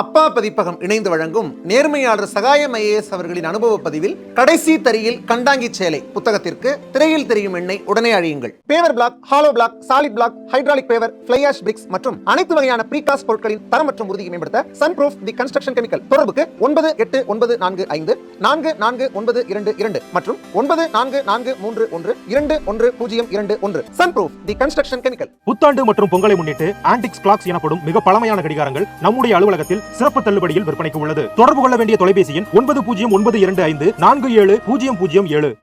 அப்பா பதிப்பகம் இணைந்து வழங்கும் நேர்மையாளர் சகாயம் ஐஏஎஸ் அவர்களின் அனுபவ பதிவில் கடைசி தரியில் கண்டாங்கி சேலை புத்தகத்திற்கு திரையில் தெரியும் எண்ணெய் உடனே அழியுங்கள். Paver block hollow block solid block hydraulic paver fly ash bricks மற்றும் அனைத்து வகையான ப்ரீகாஸ்ட் பொருட்களின் தரம் மற்றும் உறுதியை மேம்படுத்த sun proof the construction chemical தொடர்புக்கு ஒன்பது எட்டு ஒன்பது நான்கு ஐந்து நான்கு நான்கு ஒன்பது இரண்டு இரண்டு மற்றும் ஒன்பது நான்கு நான்கு மூன்று ஒன்று இரண்டு ஒன்று பூஜ்ஜியம் இரண்டு ஒன்று. Sun proof the construction chemical புத்தாண்டு மற்றும் பொங்கலை முன்னிட்டு ஆன்டிக்ஸ் கிளாக்ஸ் எனப்படும் மிக பழமையான கடிகாரங்கள் நம்முடைய அலுவலகத்தில் சிறப்பு தள்ளுபடியில் விற்பனைக்கு உள்ளது. தொடர்பு கொள்ள வேண்டிய தொலைபேசி எண் ஒன்பது பூஜ்ஜியம் ஒன்பது இரண்டு ஐந்து நான்கு ஏழு பூஜ்ஜியம் பூஜ்ஜியம் ஏழு.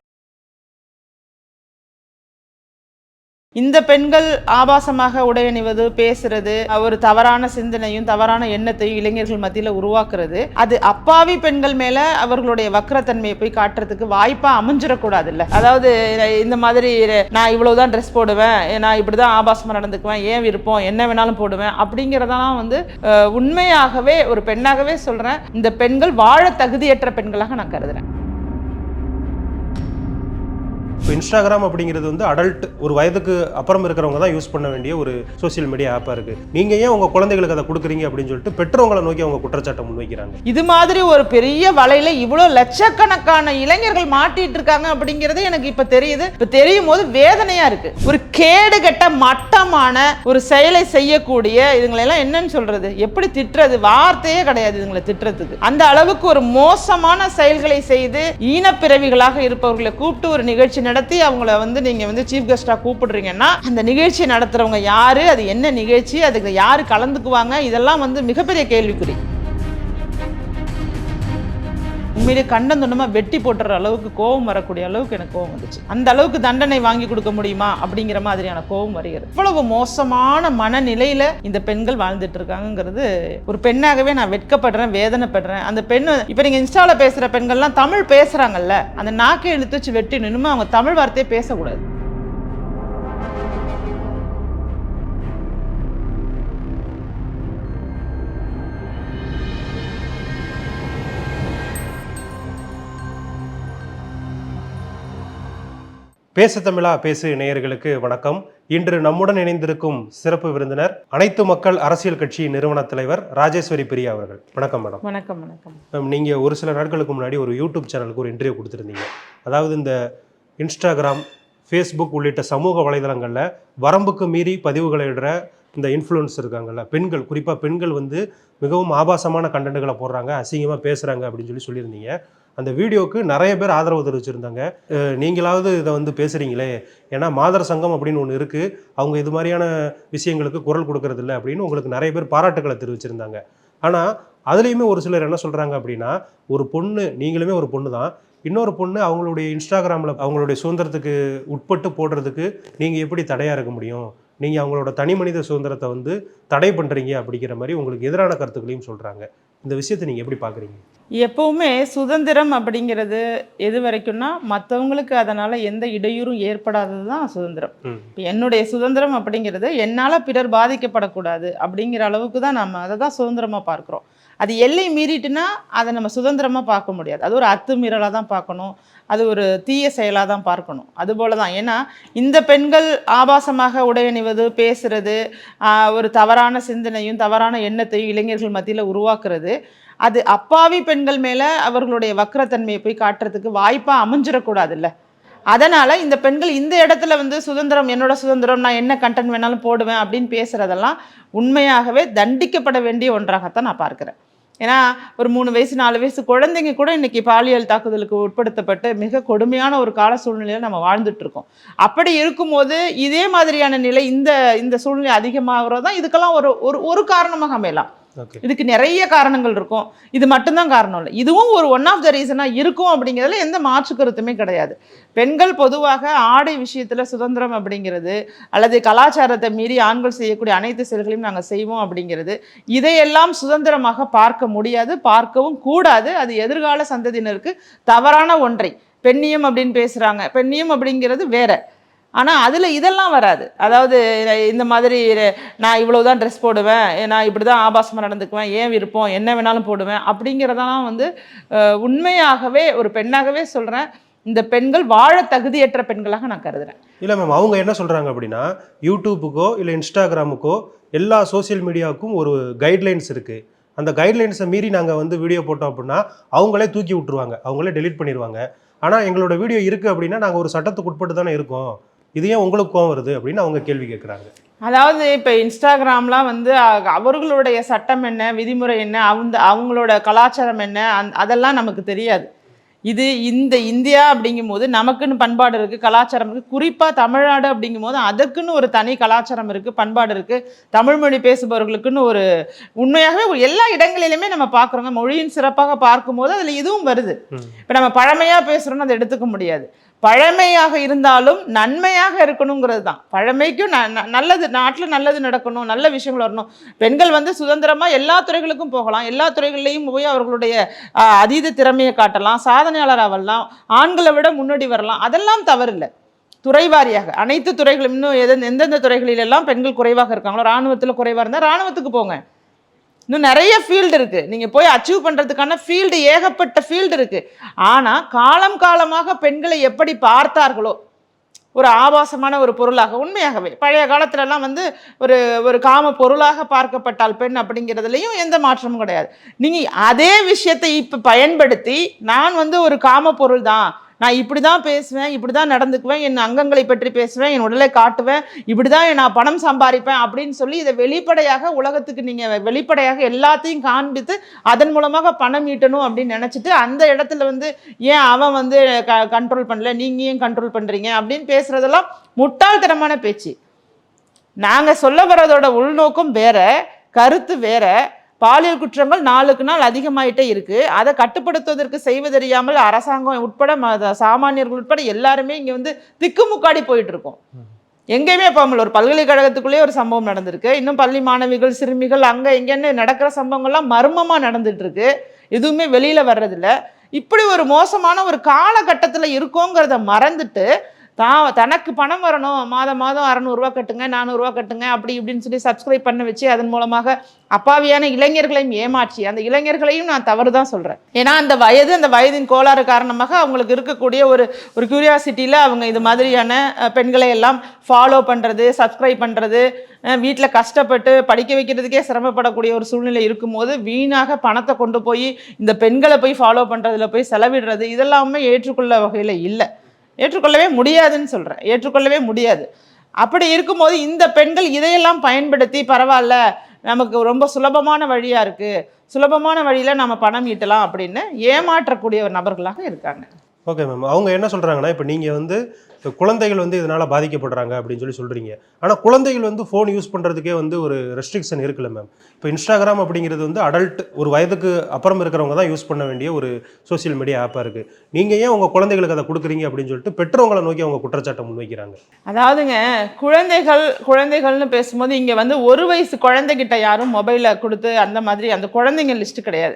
இந்த பெண்கள் ஆபாசமாக உடை அணிவது பேசுறது ஒரு தவறான சிந்தனையும் தவறான எண்ணத்தையும் இளைஞர்கள் மத்தியில் உருவாக்குறது. அது அப்பாவி பெண்கள் மேல அவர்களுடைய வக்கரத்தன்மையை போய் காட்டுறதுக்கு வாய்ப்பா அமைஞ்சிடக்கூடாது இல்ல அதாவது இந்த மாதிரி நான் இவ்வளவுதான் ட்ரெஸ் போடுவேன் நான் இப்படிதான் ஆபாசமா நடந்துக்குவேன் ஏன் விருப்பம் என்ன வேணாலும் போடுவேன் அப்படிங்கிறதெல்லாம் வந்து உண்மையாகவே ஒரு பெண்ணாகவே சொல்றேன். இந்த பெண்கள் வாழ தகுதியற்ற பெண்களாக நான் கருதுறேன். இப்போ இன்ஸ்டாகிராம் அப்படிங்கிறது வந்து அடல்ட் ஒரு வயதுக்கு அப்புறம் இருக்கிறவங்க தான் யூஸ் பண்ண வேண்டிய ஒரு சோஷியல் மீடியா ஆப்பாக இருக்குது நீங்கள் ஏன் உங்கள் குழந்தைகளுக்கு அதை கொடுக்குறீங்க அப்படின்னு சொல்லிட்டு பெற்றவங்களை நோக்கி அவங்க குற்றச்சாட்டை முன்வைக்கிறாங்க. இது மாதிரி ஒரு பெரிய வலையில இவ்வளோ லட்சக்கணக்கான இளைஞர்கள் மாட்டிட்டு இருக்காங்க அப்படிங்கிறது எனக்கு இப்ப தெரியுது. இப்ப தெரியும் போது வேதனையா இருக்கு. ஒரு கேடுகட்ட மட்டமான ஒரு செயலை செய்யக்கூடிய இதுங்களை எல்லாம் என்னன்னு சொல்றது? எப்படி திட்டுறது? வார்த்தையே கிடையாது இதுங்களை திட்டுறதுக்கு. அந்த அளவுக்கு ஒரு மோசமான செயல்களை செய்து ஈனப்பிறவிகளாக இருப்பவர்களை கூப்பிட்டு ஒரு நிகழ்ச்சி நடத்தி அவங்கள வந்து நீங்க வந்து சீஃப் கெஸ்டா கூப்பிடுறீங்கன்னா அந்த நிகழ்ச்சி நடத்துறவங்க யாரு? அது என்ன நிகழ்ச்சி? அதுக்கு யாரு கலந்துக்குவாங்க? இதெல்லாம் வந்து மிகப்பெரிய கேள்விக்குறி. உண்மையிலே கண்டந்துண்டமா வெட்டி போட்டுற அளவுக்கு கோபம் வரக்கூடிய அளவுக்கு எனக்கு கோபம் வந்துச்சு. அந்த அளவுக்கு தண்டனை வாங்கி கொடுக்க முடியுமா? அப்படிங்கிற மாதிரியான கோபம் வருகிறது. இவ்வளவு மோசமான மனநிலையில இந்த பெண்கள் வாழ்ந்துட்டு இருக்காங்கங்கிறது ஒரு பெண்ணாகவே நான் வெட்கப்படுறேன் வேதனைப்படுறேன். அந்த பெண் இப்போ நீங்கள் இன்ஸ்டாவில் பேசுகிற பெண்கள்லாம் தமிழ் பேசுகிறாங்கல்ல அந்த நாக்கை இழுத்து வச்சு வெட்டி நின்று அவங்க தமிழ் வார்த்தையே பேசக்கூடாது. பேசு தமிழா பேசு நேயர்களுக்கு வணக்கம். இன்று நம்முடன் இணைந்திருக்கும் சிறப்பு விருந்தினர் அனைத்து மக்கள் அரசியல் கட்சி நிறுவன தலைவர் ராஜேஸ்வரி பிரியா அவர்கள். வணக்கம் மேடம். வணக்கம் வணக்கம். மேம் நீங்கள் ஒரு சில நாட்களுக்கு முன்னாடி ஒரு யூடியூப் சேனலுக்கு ஒரு இன்டர்வியூ கொடுத்துருந்தீங்க. அதாவது இந்த இன்ஸ்டாகிராம் ஃபேஸ்புக் உள்ளிட்ட சமூக வலைதளங்களில் வரம்புக்கு மீறி பதிவுகளை இடுற இந்த இன்ஃப்ளூயன்ஸ் இருக்காங்கல்ல பெண்கள் குறிப்பாக பெண்கள் வந்து மிகவும் ஆபாசமான கண்டென்ட்டுகளை போடுறாங்க அசிங்கமாக பேசுகிறாங்க அப்படின்னு சொல்லி சொல்லியிருந்தீங்க. அந்த வீடியோவுக்கு நிறைய பேர் ஆதரவு தெரிவிச்சிருந்தாங்க. நீங்களாவது இதை வந்து பேசுகிறீங்களே ஏன்னா மாதர் சங்கம் அப்படின்னு ஒன்று இருக்குது அவங்க இது மாதிரியான விஷயங்களுக்கு குரல் கொடுக்கறதில்ல அப்படின்னு உங்களுக்கு நிறைய பேர் பாராட்டுக்களை தெரிவிச்சிருந்தாங்க. ஆனால் அதுலேயுமே ஒரு சிலர் என்ன சொல்கிறாங்க அப்படின்னா ஒரு பொண்ணு நீங்களுமே ஒரு பொண்ணு தான். இன்னொரு பொண்ணு அவங்களுடைய இன்ஸ்டாகிராமில் அவங்களுடைய சுதந்திரத்துக்கு உட்பட்டு போடுறதுக்கு நீங்கள் எப்படி தடையாக இருக்க முடியும்? நீங்கள் அவங்களோட தனி மனித சுதந்திரத்தை வந்து தடை பண்ணுறீங்க அப்படிங்கிற மாதிரி உங்களுக்கு எதிரான கருத்துக்களையும் சொல்கிறாங்க இந்த விஷயத்தை நீங்கள் எப்படி பார்க்குறீங்க எப்பவுமே சுதந்திரம் அப்படிங்கிறது எது வரைக்கும்னா மற்றவங்களுக்கு அதனால் எந்த இடையூறும் ஏற்படாதது தான் சுதந்திரம். இப்போ என்னுடைய சுதந்திரம் அப்படிங்கிறது என்னால் பிறர் பாதிக்கப்படக்கூடாது அப்படிங்கிற அளவுக்கு தான் நம்ம அதை தான் சுதந்திரமாக பார்க்குறோம். அது எல்லை மீறிட்டுனா அதை நம்ம சுதந்திரமாக பார்க்க முடியாது. அது ஒரு அத்துமீறலாக தான் பார்க்கணும். அது ஒரு தீய செயலாக தான் பார்க்கணும். அதுபோல தான் ஏன்னா இந்த பெண்கள் ஆபாசமாக உடை அணிவது பேசுறது ஒரு தவறான சிந்தனையும் தவறான எண்ணத்தையும் இளைஞர்கள் மத்தியில் உருவாக்குறது அது அப்பாவி பெண்கள் மேலே அவர்களுடைய வக்கரத்தன்மையை போய் காட்டுறதுக்கு வாய்ப்பாக அமைஞ்சிடக்கூடாதுல்ல. அதனால் இந்த பெண்கள் இந்த இடத்துல வந்து சுதந்திரம் என்னோட சுதந்திரம் நான் என்ன கண்டென்ட் வேணாலும் போடுவேன் அப்படின்னு பேசுகிறதெல்லாம் உண்மையாகவே தண்டிக்கப்பட வேண்டிய ஒன்றாகத்தான் நான் பார்க்குறேன். ஏன்னா ஒரு மூணு வயசு நாலு வயசு குழந்தைங்க கூட இன்றைக்கி பாலியல் தாக்குதலுக்கு உட்படுத்தப்பட்டு மிக கொடுமையான ஒரு கால சூழ்நிலையில் நம்ம வாழ்ந்துட்டுருக்கோம். அப்படி இருக்கும்போது இதே மாதிரியான நிலை இந்த இந்த சூழ்நிலை அதிகமாகிறது தான் இதுக்கெல்லாம் ஒரு ஒரு ஒரு காரணமாக அமையலாம். இதுக்கு நிறைய காரணங்கள் இருக்கும். இது மட்டும்தான் காரணம் இல்லை. இதுவும் ஒரு ஒன் ஆஃப் த ரீசனாக இருக்கும் அப்படிங்கிறதுல எந்த மாற்று கருத்துமே கிடையாது. பெண்கள் பொதுவாக ஆடை விஷயத்தில் சுதந்திரம் அப்படிங்கிறது அல்லது கலாச்சாரத்தை மீறி ஆண்கள் செய்யக்கூடிய அனைத்து செயல்களையும் நாங்கள் செய்வோம் அப்படிங்கிறது இதையெல்லாம் சுதந்திரமாக பார்க்க முடியாது பார்க்கவும் கூடாது. அது எதிர்கால சந்ததியினருக்கு தவறான ஒன்றை. பெண்ணியம் அப்படின்னு பேசுகிறாங்க பெண்ணியம் அப்படிங்கிறது வேற. ஆனால் அதில் இதெல்லாம் வராது. அதாவது இந்த மாதிரி நான் இவ்வளோ தான் ட்ரெஸ் போடுவேன் நான் இப்படி தான் ஆபாசமாக நடந்துக்குவேன் ஏன் விருப்பம் என்ன வேணாலும் போடுவேன் அப்படிங்கிறதெல்லாம் வந்து உண்மையாகவே ஒரு பெண்ணாகவே சொல்கிறேன் இந்த பெண்கள் வாழ தகுதியற்ற பெண்களாக நான் கருதுகிறேன் இல்லை மேம் அவங்க என்ன சொல்கிறாங்க அப்படின்னா யூடியூப்புக்கோ இல்லை இன்ஸ்டாகிராமுக்கோ எல்லா சோஷியல் மீடியாவுக்கும் ஒரு கைட்லைன்ஸ் இருக்குது அந்த கைட்லைன்ஸை மீறி நாங்கள் வந்து வீடியோ போட்டோம் அப்படின்னா அவங்களே தூக்கி விட்டுருவாங்க அவங்களே டெலீட் பண்ணிடுவாங்க ஆனால் எங்களோட வீடியோ இருக்குது அப்படின்னா நாங்கள் ஒரு சட்டத்துக்கு உட்பட்டு தானே இருக்கோம். இது ஏன் உங்களுக்கு கோவம் வருது அப்படின்னு அவங்க கேள்வி கேட்குறாங்க. அதாவது இப்போ இன்ஸ்டாகிராம்லாம் வந்து அவர்களுடைய சட்டம் என்ன விதிமுறை என்ன அவங்க அவங்களோட கலாச்சாரம் என்ன அந் அதெல்லாம் நமக்கு தெரியாது. இது இந்த இந்தியா அப்படிங்கும்போது நமக்குன்னு பண்பாடு இருக்குது கலாச்சாரம் இருக்குது குறிப்பாக தமிழ்நாடு அப்படிங்கும்போது அதற்குன்னு ஒரு தனி கலாச்சாரம் இருக்குது பண்பாடு இருக்குது தமிழ் மொழி பேசுபவர்களுக்குன்னு ஒரு உண்மையாகவே எல்லா இடங்களிலுமே நம்ம பார்க்குறோங்க. மொழியின் சிறப்பாக பார்க்கும்போது அதில் இதுவும் வருது. இப்போ நம்ம பழமையாக பேசுகிறோன்னு அதை எடுத்துக்க முடியாது. பழமையாக இருந்தாலும் நன்மையாக இருக்கணுங்கிறது தான். பழமைக்கும் ந- ந- நல்லது நாட்டில் நல்லது நடக்கணும் நல்ல விஷயங்கள் வரணும். பெண்கள் வந்து சுதந்திரமாக எல்லா துறைகளுக்கும் போகலாம். எல்லா துறைகள்லையும் போய் அவர்களுடைய அதீத திறமையை காட்டலாம். சாதனையாளர் ஆகலாம் ஆண்களை விட முன்னாடி வரலாம். அதெல்லாம் தவறில்லை. துறைவாரியாக அனைத்து துறைகளும் இன்னும் எது எந்தெந்த துறைகளிலெல்லாம் பெண்கள் குறைவாக இருக்காங்களோ ராணுவத்தில் குறைவாக இருந்தால் ராணுவத்துக்கு போங்க. இன்னும் நிறைய ஃபீல்டு இருக்குது நீங்கள் போய் அச்சீவ் பண்ணுறதுக்கான ஃபீல்டு ஏகப்பட்ட ஃபீல்டு இருக்குது ஆனால் காலம் காலமாக பெண்களை எப்படி பார்த்தார்களோ ஒரு ஆபாசமான ஒரு பொருளாக உண்மையாகவே பழைய காலத்துலலாம் வந்து ஒரு ஒரு காம பொருளாக பார்க்கப்பட்டால் பெண் அப்படிங்கிறதுலையும் எந்த மாற்றமும் கிடையாது. நீங்கள் அதே விஷயத்தை இப்போ பயன்படுத்தி நான் வந்து ஒரு காம பொருள் தான் நான் இப்படி தான் பேசுவேன் இப்படி தான் நடந்துக்குவேன் என் அங்கங்களை பற்றி பேசுவேன் என் உடலை காட்டுவேன் இப்படி தான் நான் பணம் சம்பாதிப்பேன் அப்படின்னு சொல்லி இதை வெளிப்படையாக உலகத்துக்கு நீங்கள் வெளிப்படையாக எல்லாத்தையும் காண்பித்து அதன் மூலமாக பணம் ஈட்டணும் அப்படின்னு நினச்சிட்டு அந்த இடத்துல வந்து ஏன் அவன் வந்து க கண்ட்ரோல் பண்ணல நீங்கள் ஏன் கண்ட்ரோல் பண்ணுறீங்க அப்படின்னு பேசுகிறதெல்லாம் முட்டாள்தனமான பேச்சு. நாங்கள் சொல்ல வர்றதோட உள்நோக்கம் வேற கருத்து வேற பாலியல் குற்றங்கள் நாளுக்கு நாள் அதிகமாயிட்டே இருக்குது அதை கட்டுப்படுத்துவதற்கு செய்வதறியாமல் அரசாங்கம் உட்பட சாமானியர்கள் உட்பட எல்லாருமே இங்கே வந்து திக்குமுக்காடி போயிட்டு இருக்கோம். எங்கேயுமே போகாமல் ஒரு பல்கலைக்கழகத்துக்குள்ளேயே ஒரு சம்பவம் நடந்திருக்கு. இன்னும் பள்ளி மாணவிகள் சிறுமிகள் அங்கே இங்கேன்னு நடக்கிற சம்பவங்கள்லாம் மர்மமாக நடந்துகிட்ருக்கு எதுவுமே வெளியில் வர்றதில்ல. இப்படி ஒரு மோசமான ஒரு காலகட்டத்தில் இருக்கோங்கிறத மறந்துட்டு தான் தனக்கு பணம் வரணும். மாதம் மாதம் அறநூறுரூவா கட்டுங்க நானூறுரூவா கட்டுங்க அப்படி இப்படின்னு சொல்லி சப்ஸ்கிரைப் பண்ண வச்சு அதன் மூலமாக அப்பாவியான இளைஞர்களையும் ஏமாற்றி அந்த இளைஞர்களையும் நான் தவறு தான் சொல்கிறேன் ஏன்னா அந்த வயது அந்த வயதின் கோளாறு காரணமாக அவங்களுக்கு இருக்கக்கூடிய ஒரு ஒரு கியூரியாசிட்டியில் அவங்க இது மாதிரியான பெண்களை எல்லாம் ஃபாலோ பண்ணுறது சப்ஸ்கிரைப் பண்ணுறது வீட்டில் கஷ்டப்பட்டு படிக்க வைக்கிறதுக்கே சிரமப்படக்கூடிய ஒரு சூழ்நிலை இருக்கும்போது வீணாக பணத்தை கொண்டு போய் இந்த பெண்களை போய் ஃபாலோ பண்ணுறதுல போய் செலவிடுறது இதெல்லாமே ஏற்றுக்கொள்ள வகையில் இல்லை. ஏற்றுக்கொள்ளவே முடியாதுன்னு சொல்கிறேன் ஏற்றுக்கொள்ளவே முடியாது. அப்படி இருக்கும்போது இந்த பெண்கள் இதையெல்லாம் பயன்படுத்தி பரவாயில்ல நமக்கு ரொம்ப சுலபமான வழியாக இருக்குது சுலபமான வழியில் நம்ம பணம் ஈட்டலாம் அப்படின்னு ஏமாற்றக்கூடிய ஒரு நபர்களாக இருக்காங்க. Okay ma'am. அவங்க என்ன சொல்கிறாங்கன்னா இப்போ நீங்கள் வந்து குழந்தைகள் வந்து இதனால் பாதிக்கப்படுறாங்க அப்படின்னு சொல்லி சொல்கிறீங்க ஆனால் குழந்தைகள் வந்து ஃபோன் யூஸ் பண்ணுறதுக்கே வந்து ஒரு ரெஸ்ட்ரிக்ஷன் இருக்குல்ல மேம் இப்போ இன்ஸ்டாகிராம் அப்படிங்கிறது வந்து அடல்ட் ஒரு வயதுக்கு அப்புறம் இருக்கிறவங்க தான் யூஸ் பண்ண வேண்டிய ஒரு சோஷியல் மீடியா ஆப்பாக இருக்குது நீங்கள் ஏன் உங்கள் குழந்தைகளுக்கு அதை கொடுக்குறீங்க அப்படின்னு சொல்லிட்டு பெற்றவங்களை நோக்கி அவங்க குற்றச்சாட்டை முன்வைக்கிறாங்க. அதாவதுங்க குழந்தைகள் குழந்தைகள்னு பேசும்போது இங்கே வந்து ஒரு வயசு குழந்தைகிட்ட யாரும் மொபைலில் கொடுத்து அந்த மாதிரி அந்த குழந்தைங்க லிஸ்ட் கிடையாது.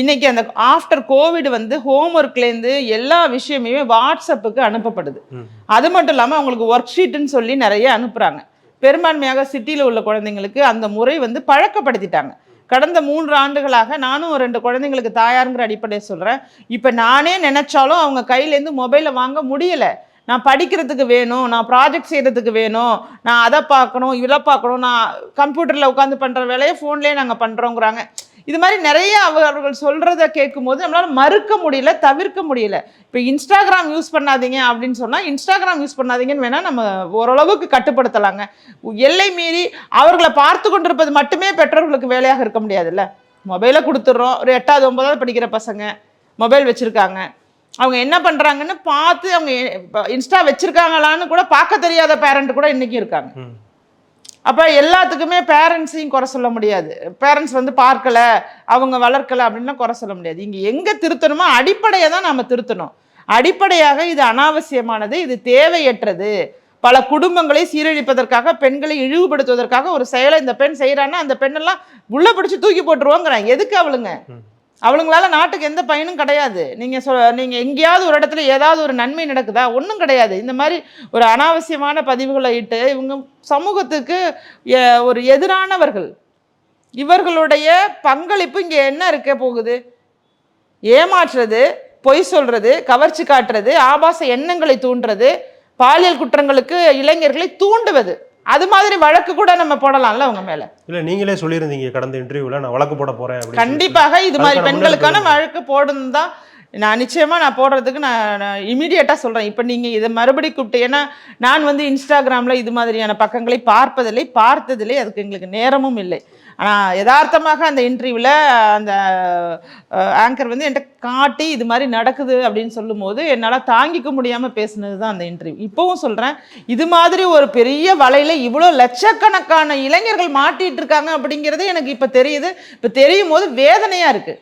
இன்னைக்கு அந்த ஆஃப்டர் கோவிட் வந்து ஹோம் ஒர்க்லேருந்து எல்லா விஷயமுமே வாட்ஸ்அப்புக்கு அனுப்பப்படுது. அது மட்டும் இல்லாமல் அவங்களுக்கு ஒர்க் ஷீட்டுன்னு சொல்லி நிறைய அனுப்புகிறாங்க பெரும்பான்மையாக சிட்டியில் உள்ள குழந்தைங்களுக்கு அந்த முறை வந்து பழக்கப்படுத்திட்டாங்க. கடந்த மூன்று ஆண்டுகளாக நானும் ஒரு ரெண்டு குழந்தைங்களுக்கு தாயாருங்கிற அடிப்படையை சொல்கிறேன் இப்போ நானே நினச்சாலும் அவங்க கையிலேருந்து மொபைலை வாங்க முடியலை. நான் படிக்கிறதுக்கு வேணும் நான் ப்ராஜெக்ட் செய்கிறதுக்கு வேணும் நான் அதை பார்க்கணும் இதை பார்க்கணும் நான் கம்ப்யூட்டரில் உட்காந்து பண்ணுற வேலையை ஃபோன்லேயே நாங்கள் பண்ணுறோங்கிறாங்க இது மாதிரி நிறைய அவர்கள் சொல்கிறத கேட்கும்போது நம்மளால் மறுக்க முடியல தவிர்க்க முடியல. இப்போ இன்ஸ்டாகிராம் யூஸ் பண்ணாதீங்க அப்படின்னு சொன்னால் இன்ஸ்டாகிராம் யூஸ் பண்ணாதீங்கன்னு வேணால் நம்ம ஓரளவுக்கு கட்டுப்படுத்தலாங்க. எல்லை மீறி அவர்களை பார்த்து கொண்டிருப்பது மட்டுமே பெற்றோர்களுக்கு வேலையாக இருக்க முடியாதுல்ல. மொபைலை கொடுத்துட்றோம். ஒரு எட்டாவது ஒன்பதாவது படிக்கிற பசங்க மொபைல் வச்சுருக்காங்க. அவங்க என்ன பண்ணுறாங்கன்னு பார்த்து அவங்க இன்ஸ்டா வச்சுருக்காங்களான்னு கூட பார்க்க தெரியாத பேரண்ட் கூட இன்றைக்கி இருக்காங்க. அப்போ எல்லாத்துக்குமே பேரண்ட்ஸையும் குறை சொல்ல முடியாது. பேரண்ட்ஸ் வந்து பார்க்கல அவங்க வளர்க்கல அப்படின்லாம் குறை சொல்ல முடியாது. இங்கே எங்கே திருத்தணுமோ அடிப்படையை தான் நாம் திருத்தணும். அடிப்படையாக இது அனாவசியமானது இது தேவையற்றது. பல குடும்பங்களை சீரழிப்பதற்காக பெண்களை இழிவுபடுத்துவதற்காக ஒரு செயலை இந்த பெண் செய்கிறான்னா அந்த பெண்ணெல்லாம் உள்ள பிடிச்சி தூக்கி போட்டுருவோங்கிறாங்க. எதுக்கு அவளுங்க. அவளுங்களால நாட்டுக்கு எந்த பயனும் கிடையாது. நீங்கள் சொ நீங்கள் எங்கேயாவது ஒரு இடத்துல ஏதாவது ஒரு நன்மை நடக்குதா? ஒன்றும் கிடையாது. இந்த மாதிரி ஒரு அனாவசியமான பதிவுகளை இட்டு இவங்க சமூகத்துக்கு ஒரு எதிரானவர்கள். இவர்களுடைய பங்களிப்பு இங்கே என்ன இருக்க போகுது? ஏமாற்றுறது பொய் சொல்கிறது கவர்ச்சி காட்டுறது ஆபாச எண்ணங்களை தூண்டுறது பாலியல் குற்றங்களுக்கு இளைஞர்களை தூண்டுவது. அது மாதிரி வழக்கு கூட நம்ம போடலாம்ல அவங்க மேல? இல்ல நீங்களே சொல்லியிருந்தீங்க கடந்த இன்டர்வியூல நான் வழக்கு போட போறேன். கண்டிப்பாக இது மாதிரி பெண்களுக்கான வழக்கு போடணும் தான் நான் நிச்சயமா நான் போடுறதுக்கு நான் இமீடியட்டாக சொல்றேன். இப்போ நீங்க இதை மறுபடி கூப்பிட்டு ஏன்னா நான் வந்து இன்ஸ்டாகிராம்ல இது மாதிரியான பக்கங்களை பார்ப்பதில்லை பார்த்ததில்லை அதுக்கு எங்களுக்கு நேரமும் இல்லை. ஆனால் யதார்த்தமாக அந்த இன்டர்வியூவில் அந்த ஆங்கர் வந்து என்கிட்ட காட்டி இது மாதிரி நடக்குது அப்படின்னு சொல்லும்போது என்னால் தாங்கிக்க முடியாமல் பேசுனது தான் அந்த இன்டர்வியூ இப்போவும் சொல்கிறேன் இது மாதிரி ஒரு பெரிய வலையில் இவ்வளோ லட்சக்கணக்கான இளைஞர்கள் மாட்டிகிட்டு இருக்காங்க அப்படிங்கிறது எனக்கு இப்போ தெரியுது. இப்போ தெரியும் போது வேதனையாக இருக்குது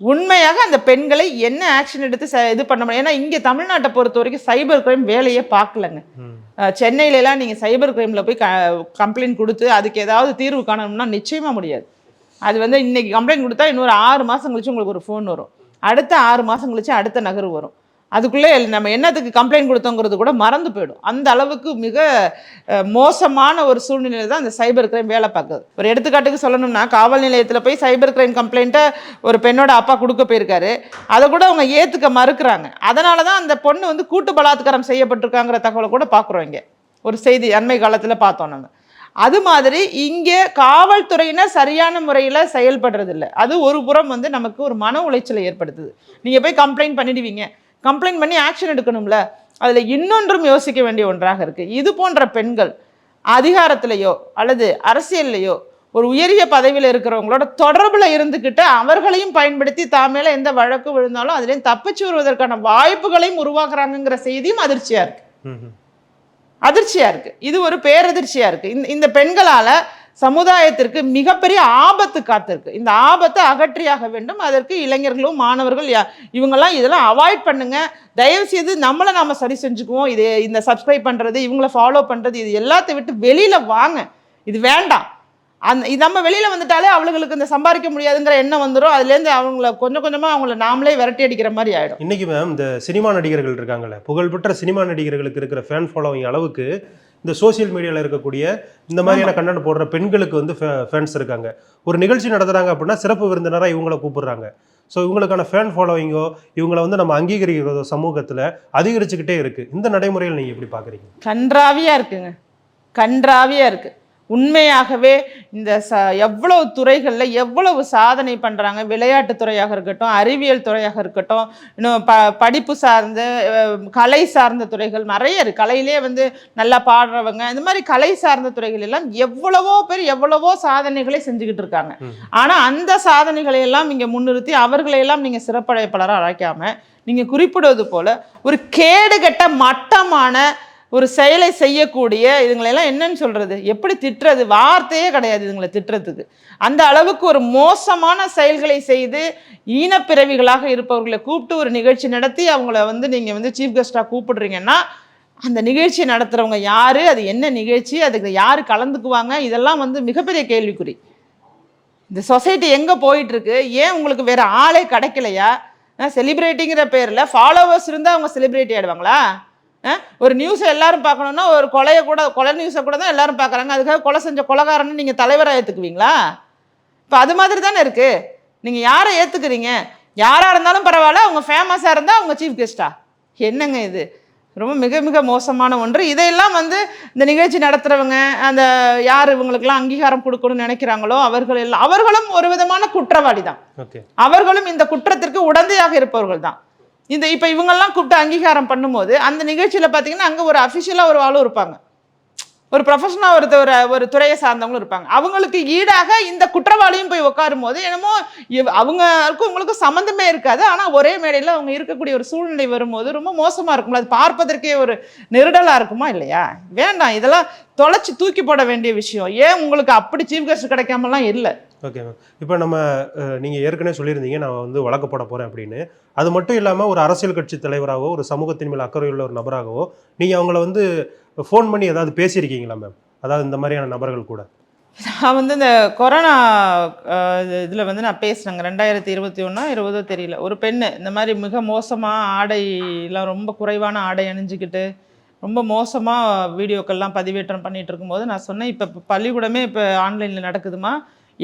உண்மையாக அந்த பெண்களை என்ன ஆக்ஷன் எடுத்து இது பண்ண முடியும்? ஏன்னா இங்கே தமிழ்நாட்டை பொறுத்த வரைக்கும் சைபர் கிரைம் வேலையே பார்க்கலங்க. ம். அஹ் சென்னையில எல்லாம் நீங்கள் சைபர் கிரைமில் போய் க கம்ப்ளைண்ட் கொடுத்து அதுக்கு ஏதாவது தீர்வு காணணும்னா நிச்சயமாக முடியாது. அது வந்து இன்னைக்கு கம்ப்ளைண்ட் கொடுத்தா இன்னொரு ஆறு மாதம் கழிச்சு உங்களுக்கு ஒரு ஃபோன் வரும். அடுத்த ஆறு மாதம் கழிச்சு அடுத்த நகர்வு வரும். அதுக்குள்ளே நம்ம என்னத்துக்கு கம்ப்ளைண்ட் கொடுத்தோங்கிறது கூட மறந்து போயிடும். அந்த அளவுக்கு மிக மோசமான ஒரு சூழ்நிலையில் தான் அந்த சைபர் கிரைம் வேலை பார்க்குது. ஒரு எடுத்துக்காட்டுக்கு சொல்லணும்னா காவல் நிலையத்தில் போய் சைபர் கிரைம் கம்ப்ளைண்ட்டை ஒரு பெண்ணோட அப்பா கொடுக்க போயிருக்காரு. அதை கூட அவங்க ஏற்றுக்க மறுக்கிறாங்க. அதனால தான் அந்த பொண்ணு வந்து கூட்டு பலாத்காரம் செய்யப்பட்டிருக்காங்கிற தகவலை கூட பார்க்குறோம் இங்கே. ஒரு செய்தி அண்மை காலத்தில் பார்த்தோம் நம்ம. அது மாதிரி இங்கே காவல்துறையினர் சரியான முறையில் செயல்படுறதில்ல. அது ஒரு புறம் வந்து நமக்கு ஒரு மன உளைச்சலை ஏற்படுத்துது. நீங்கள் போய் கம்ப்ளைண்ட் பண்ணிடுவீங்க. கம்ப்ளைண்ட் பண்ணி ஆக்ஷன் எடுக்கணும்ல. அதில் இன்னொன்றும் யோசிக்க வேண்டிய ஒன்றாக இருக்குது இது போன்ற பெண்கள் அதிகாரத்திலேயோ அல்லது அரசியல்லையோ ஒரு உயரிய பதவியில் இருக்கிறவங்களோட தொடர்பில் இருந்துக்கிட்டு அவர்களையும் பயன்படுத்தி தான் மேலே எந்த வழக்கு விழுந்தாலும் அதுலேயும் தப்பிச்சு வருவதற்கான வாய்ப்புகளையும் உருவாக்குறாங்கங்கிற செய்தியும் அதிர்ச்சியாக இருக்குது ம், ம். அதிர்ச்சியா இருக்கு. இது ஒரு பேரதிர்ச்சியா இருக்கு. இந்த இந்த பெண்களால சமுதாயத்திற்கு மிகப்பெரிய ஆபத்து காத்திருக்கு. இந்த ஆபத்தை அகற்றியாக வேண்டும். அதற்கு இளைஞர்களும் மாணவர்கள் யா- இவங்கெல்லாம் இதெல்லாம் அவாய்ட் பண்ணுங்க. தயவு செய்து நம்மளை நாம சரி செஞ்சுக்குவோம். இது இந்த சப்ஸ்கிரைப் பண்றது இவங்கள ஃபாலோ பண்றது இது எல்லாத்தையும் விட்டு வெளியில வாங்க. இது வேண்டாம். அந்த இது நம்ம வெளியில வந்துட்டாலே அவளுங்களுக்கு இந்த சம்பாதிக்க முடியாதுங்கிற எண்ணம் வந்துடும் அதுலேருந்து அவங்கள கொஞ்சம் கொஞ்சமாக அவங்கள நாமளே விரட்டி அடிக்கிற மாதிரி ஆகிடும் இன்னைக்கு மேம் இந்த சினிமா நடிகர்கள் இருக்காங்கல்ல புகழ்பெற்ற சினிமா நடிகர்களுக்கு இருக்கிற ஃபேன் ஃபாலோவிங் அளவுக்கு இந்த சோஷியல் மீடியாவில் இருக்கக்கூடிய இந்த மாதிரியான கண்டென்ட் போடுற பெண்களுக்கு வந்து ஃபேன்ஸ் இருக்காங்க. ஒரு நிகழ்ச்சி நடத்துறாங்க அப்படின்னா சிறப்பு விருந்தினராக இவங்கள கூப்பிடுறாங்க. ஸோ இவங்களுக்கான ஃபேன் ஃபாலோவிங்கோ இவங்களை வந்து நம்ம அங்கீகரிக்கிறதோ சமூகத்தில் அதிகரிச்சுக்கிட்டே இருக்கு. இந்த நடைமுறையில் நீங்கள் எப்படி பார்க்குறீங்க கன்றாவியா இருக்குங்க. கன்றாவியா இருக்கு. உண்மையாகவே இந்த ச எவ்வளவு துறைகளில் எவ்வளவு சாதனை பண்ணுறாங்க விளையாட்டுத் துறையாக இருக்கட்டும் அறிவியல் துறையாக இருக்கட்டும் இன்னும் ப படிப்பு சார்ந்த கலை சார்ந்த துறைகள் நிறைய இருக்கு. கலையிலே வந்து நல்லா பாடுறவங்க இந்த மாதிரி கலை சார்ந்த துறைகள் எல்லாம் எவ்வளவோ பேர் எவ்வளவோ சாதனைகளை செஞ்சுக்கிட்டு இருக்காங்க. ஆனால் அந்த சாதனைகளை எல்லாம் இங்கே முன்னிறுத்தி அவர்களை எல்லாம் நீங்கள் சிறப்படைப்பாளராக அழைக்காம நீங்கள் குறிப்பிடுவது போல ஒரு கேடுகெட்ட மட்டமான ஒரு செயலை செய்யக்கூடிய இதுங்களெல்லாம் என்னன்னு சொல்கிறது எப்படி திட்டுறது? வார்த்தையே கிடையாது இதுங்களை திட்டுறதுக்கு. அந்த அளவுக்கு ஒரு மோசமான செயல்களை செய்து ஈனப்பிறவிகளாக இருப்பவர்களை கூப்பிட்டு ஒரு நிகழ்ச்சி நடத்தி அவங்கள வந்து நீங்கள் வந்து சீஃப் கெஸ்ட்டாக கூப்பிடுறீங்கன்னா அந்த நிகழ்ச்சி நடத்துகிறவங்க யார்? அது என்ன நிகழ்ச்சி? அதுக்கு யார் கலந்துக்குவாங்க? இதெல்லாம் வந்து மிகப்பெரிய கேள்விக்குறி. இந்த சொசைட்டி எங்கே போயிட்டுருக்கு? ஏன் உங்களுக்கு வேறு ஆளே கிடைக்கலையா? செலிப்ரிட்டிங்கிற பேரில் ஃபாலோவர்ஸ் இருந்தால் அவங்க செலிப்ரிட்டி ஆயிடுவாங்களா? ஒரு நியூஸை எல்லாரும் பார்க்கணுன்னா ஒரு கொலையை கூட கொலை நியூஸை கூட தான் எல்லாரும் பார்க்குறாங்க. அதுக்காக கொலை செஞ்ச கொலைகாரன்னு நீங்கள் தலைவராக ஏற்றுக்குவீங்களா இப்போ அது மாதிரி தானே இருக்குது நீங்கள் யாரை ஏற்றுக்குறீங்க யாராக இருந்தாலும் பரவாயில்ல அவங்க ஃபேமஸாக இருந்தால் அவங்க சீஃப் கெஸ்ட்டா என்னங்க இது? ரொம்ப மிக மிக மோசமான ஒன்று. இதையெல்லாம் வந்து இந்த நிகழ்ச்சி நடத்துகிறவங்க அந்த யார் இவங்களுக்கெல்லாம் அங்கீகாரம் கொடுக்கணும்னு நினைக்கிறாங்களோ அவர்கள் எல்லாம் அவர்களும் ஒரு விதமான குற்றவாளி தான். ஓகே. அவர்களும் இந்த குற்றத்திற்கு உடந்தையாக இருப்பவர்கள் தான். இந்த இப்போ இவங்கெல்லாம் கூப்பிட்டு அங்கீகாரம் பண்ணும்போது அந்த நிகழ்ச்சியில் பார்த்தீங்கன்னா அங்கே ஒரு அஃபிஷியலாக ஒரு ஆளும் இருப்பாங்க. ஒரு ப்ரொஃபஷனாக ஒரு ஒரு ஒரு துறையை சார்ந்தவங்களும் இருப்பாங்க. அவங்களுக்கு ஈடாக இந்த குற்றவாளியும் போய் உட்காரும் போது என்னமோ இவ்- அவங்களுக்கும் உங்களுக்கும் சம்மந்தமே இருக்காது. ஆனால் ஒரே மேடையில் அவங்க இருக்கக்கூடிய ஒரு சூழ்நிலை வரும்போது ரொம்ப மோசமாக இருக்கும்ல. அது பார்ப்பதற்கே ஒரு நெருடலாக இருக்குமா இல்லையா? வேண்டாம். இதெல்லாம் தொலைச்சி தூக்கி போட வேண்டிய விஷயம். ஏன் உங்களுக்கு அப்படி சீஃப் கெஸ்ட் கிடைக்காமலாம் இல்லை? ஓகே மேம் இப்போ நம்ம நீங்கள் ஏற்கனவே சொல்லியிருந்தீங்க நான் வந்து வழக்கு போட போகிறேன் அப்படின்னு. அது மட்டும் இல்லாமல் ஒரு அரசியல் கட்சி தலைவராகவோ ஒரு சமூகத்தின் மேல் அக்கறையுள்ள ஒரு நபராகவோ நீங்கள் அவங்கள வந்து ஃபோன் பண்ணி ஏதாவது பேசியிருக்கீங்களா மேம் அதாவது இந்த மாதிரியான நபர்கள் கூட. நான் வந்து இந்த கொரோனா இதில் வந்து நான் பேசுனேங்க ரெண்டாயிரத்தி இருபத்தி ஒன்றா இருபதோ தெரியல. ஒரு பெண்ணு இந்த மாதிரி மிக மோசமாக ஆடைலாம் ரொம்ப குறைவான ஆடை அணிஞ்சுக்கிட்டு ரொம்ப மோசமாக வீடியோக்கள்லாம் பதிவேற்றம் பண்ணிகிட்டு இருக்கும்போது நான் சொன்னேன் இப்போ பள்ளிக்கூடமே இப்போ ஆன்லைனில் நடக்குதுமா?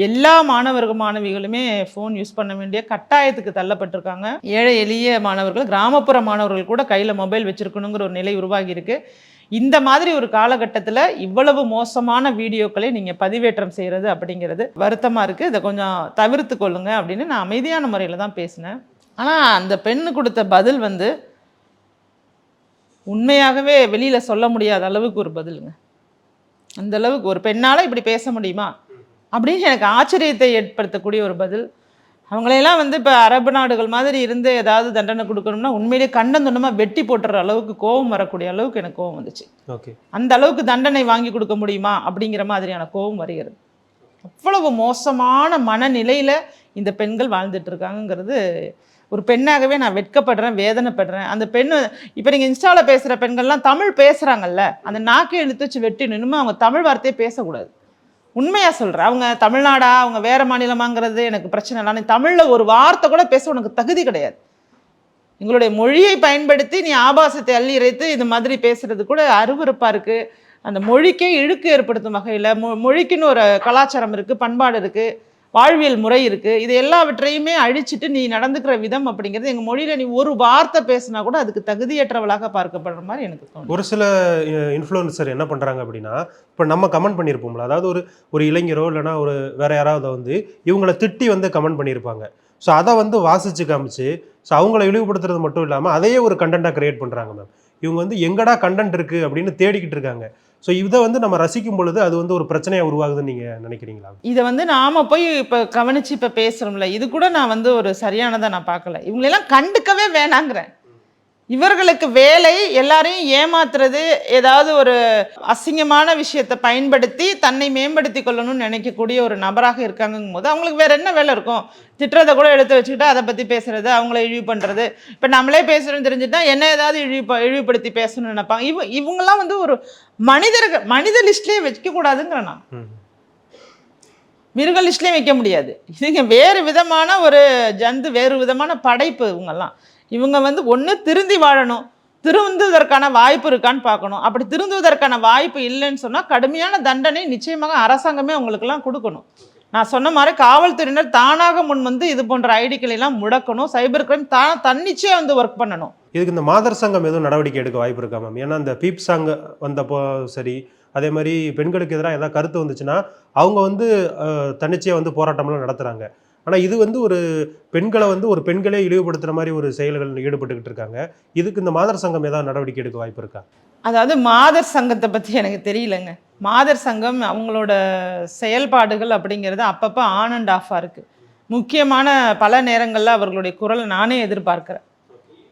எல்லா மாணவர்கள் மாணவிகளுமே ஃபோன் யூஸ் பண்ண வேண்டிய கட்டாயத்துக்கு தள்ளப்பட்டிருக்காங்க. ஏழை எளிய மாணவர்கள் கிராமப்புற மாணவர்கள் கூட கையில் மொபைல் வச்சுருக்கணுங்கிற ஒரு நிலை உருவாகி இருக்கு. இந்த மாதிரி ஒரு காலகட்டத்தில் இவ்வளவு மோசமான வீடியோக்களை நீங்கள் பதிவேற்றம் செய்கிறது அப்படிங்கிறது வருத்தமாக இருக்குது இதை கொஞ்சம் தவிர்த்து கொள்ளுங்க அப்படின்னு நான் அமைதியான முறையில் தான் பேசினேன். ஆனால் அந்த பெண்ணு கொடுத்த பதில் வந்து உண்மையாகவே வெளியில் சொல்ல முடியாத அளவுக்கு ஒரு பதிலுங்க. அந்த அளவுக்கு ஒரு பெண்ணால் இப்படி பேச முடியுமா? அப்படின்னு எனக்கு ஆச்சரியத்தை ஏற்படுத்தக்கூடிய ஒரு பதில். அவங்களையெல்லாம் வந்து இப்போ அரபு நாடுகள் மாதிரி இருந்து ஏதாவது தண்டனை கொடுக்கணும்னா உண்மையிலேயே கண்டந்துண்டமாக வெட்டி போட்டுற அளவுக்கு கோபம் வரக்கூடிய அளவுக்கு எனக்கு கோபம் வந்துச்சு. ஓகே. அந்த அளவுக்கு தண்டனை வாங்கி கொடுக்க முடியுமா அப்படிங்கிற மாதிரியான கோபம் வருகிறது. அவ்வளவு மோசமான மனநிலையில் இந்த பெண்கள் வாழ்ந்துட்டு இருக்காங்கங்கிறது ஒரு பெண்ணாகவே நான் வெட்கப்படுறேன் வேதனைப்படுறேன். அந்த பெண்ணு இப்போ நீங்கள் இன்ஸ்டாவில் பேசுகிற பெண்கள்லாம் தமிழ் பேசுகிறாங்கல்ல அந்த நாக்கை இழுத்து வச்சு வெட்டி நின்றுமே அவங்க தமிழ் வார்த்தையே பேசக்கூடாது. உண்மையாக சொல்கிறேன் அவங்க தமிழ்நாடா அவங்க வேறு மாநிலமாங்கிறது எனக்கு பிரச்சனை இல்லை. ஆனால் தமிழில் ஒரு வார்த்தை கூட பேச உனக்கு தகுதி கிடையாது. எங்களுடைய மொழியை பயன்படுத்தி நீ ஆபாசத்தை அள்ளி இறைத்து இது மாதிரி பேசுகிறது கூட அருவருப்பாக இருக்குது அந்த மொழிக்கே இழுக்கு ஏற்படுத்தும் வகையில் மொ மொழிக்குன்னு ஒரு கலாச்சாரம் இருக்குது பண்பாடு இருக்குது வாழ்வியல் முறை இருக்குது இது எல்லாவற்றையுமே அழிச்சிட்டு நீ நடந்துக்கிற விதம் அப்படிங்கிறது எங்கள் மொழியில் நீ ஒரு வார்த்தை பேசினா கூட அதுக்கு தகுதியற்றவளாக பார்க்கப்படுற மாதிரி எனக்கு தோணும் ஒரு சில இன்ஃப்ளூயன்சர் என்ன பண்ணுறாங்க அப்படின்னா இப்போ நம்ம கமெண்ட் பண்ணியிருப்போம்ல. அதாவது ஒரு ஒரு இளைஞரோ இல்லைனா ஒரு வேற யாராவது வந்து இவங்கள திட்டி வந்து கமெண்ட் பண்ணியிருப்பாங்க. ஸோ அதை வந்து வாசித்து காமிச்சு ஸோ அவங்கள இழிவுபடுத்துறது மட்டும் இல்லாமல் அதையே ஒரு கண்டென்ட்டாக கிரியேட் பண்ணுறாங்க மேம் இவங்க வந்து எங்கடா கண்டென்ட் இருக்குது அப்படின்னு தேடிக்கிட்டு இருக்காங்க. ஸோ இதை வந்து நம்ம ரசிக்கும் பொழுது அது வந்து ஒரு பிரச்சனையாக உருவாகுதுன்னு நீங்கள் நினைக்கிறீங்களா? இதை வந்து நாம் போய் இப்போ கவனித்து இப்போ பேசுகிறோம்ல இது கூட நான் வந்து ஒரு சரியானதை நான் பார்க்கல. இவங்களெல்லாம் கண்டுக்கவே வேணாங்கிறேன். இவர்களுக்கு வேலை எல்லாரையும் ஏமாத்துறது ஏதாவது ஒரு அசிங்கமான விஷயத்தை பயன்படுத்தி தன்னை மேம்படுத்தி கொள்ளணும்னு நினைக்கக்கூடிய ஒரு நபராக இருக்காங்கும் போது அவங்களுக்கு வேற என்ன வேலை இருக்கும்? திட்டுறதை கூட எடுத்து வச்சுக்கிட்டு அதை பற்றி பேசுறது அவங்கள இழிவு பண்ணுறது இப்போ நம்மளே பேசுகிறோம்னு தெரிஞ்சுட்டா என்ன ஏதாவது இழிவு இழிவுபடுத்தி பேசணும்னு நினைப்பாங்க. இவ இவங்கெல்லாம் வந்து ஒரு மனிதர்கள் மனித லிஸ்ட்லேயே வைக்கக்கூடாதுங்கிறேன்? நான் மிருக லிஸ்ட்லேயும் வைக்க முடியாது. இதுங்க வேறு விதமான ஒரு ஜந்து வேறு விதமான படைப்பு இவங்கெல்லாம். இவங்க வந்து ஒன்று திருந்தி வாழணும். திருந்துவதற்கான வாய்ப்பு இருக்கான்னு பார்க்கணும். அப்படி திருந்துவதற்கான வாய்ப்பு இல்லைன்னு சொன்னால் கடுமையான தண்டனை நிச்சயமாக அரசாங்கமே அவங்களுக்கெல்லாம் கொடுக்கணும். நான் சொன்ன மாதிரி காவல்துறையினர் தானாக முன் வந்து இது போன்ற ஐடிக்களை எல்லாம் முடக்கணும். சைபர் கிரைம் தான் தன்னிச்சையாக வந்து ஒர்க் பண்ணணும். இதுக்கு இந்த மாதர் சங்கம் எதுவும் நடவடிக்கை எடுக்க வாய்ப்பு இருக்கா மேம் ஏன்னா இந்த பீப் சாங் வந்தப்போ சரி அதே மாதிரி பெண்களுக்கு எதிராக ஏதாவது கருத்து வந்துச்சுன்னா அவங்க வந்து தன்னிச்சையாக வந்து போராட்டம்லாம் நடத்துகிறாங்க ஆனால் இது வந்து ஒரு பெண்களை வந்து ஒரு பெண்களே இழிவுபடுத்துகிற மாதிரி ஒரு செயல்கள் ஈடுபட்டுக்கிட்டு இருக்காங்க. இதுக்கு இந்த மாதர் சங்கம் ஏதாவது நடவடிக்கை எடுக்க வாய்ப்பு இருக்கா? அதாவது மாதர் சங்கத்தை பற்றி எனக்கு தெரியலங்க. மாதர் சங்கம் அவங்களோட செயல்பாடுகள் அப்படிங்கிறது அப்பப்போ ஆன் அண்ட் ஆஃபாக இருக்குது முக்கியமான பல நேரங்களில் அவர்களுடைய குரலை நானே எதிர்பார்க்குறேன்.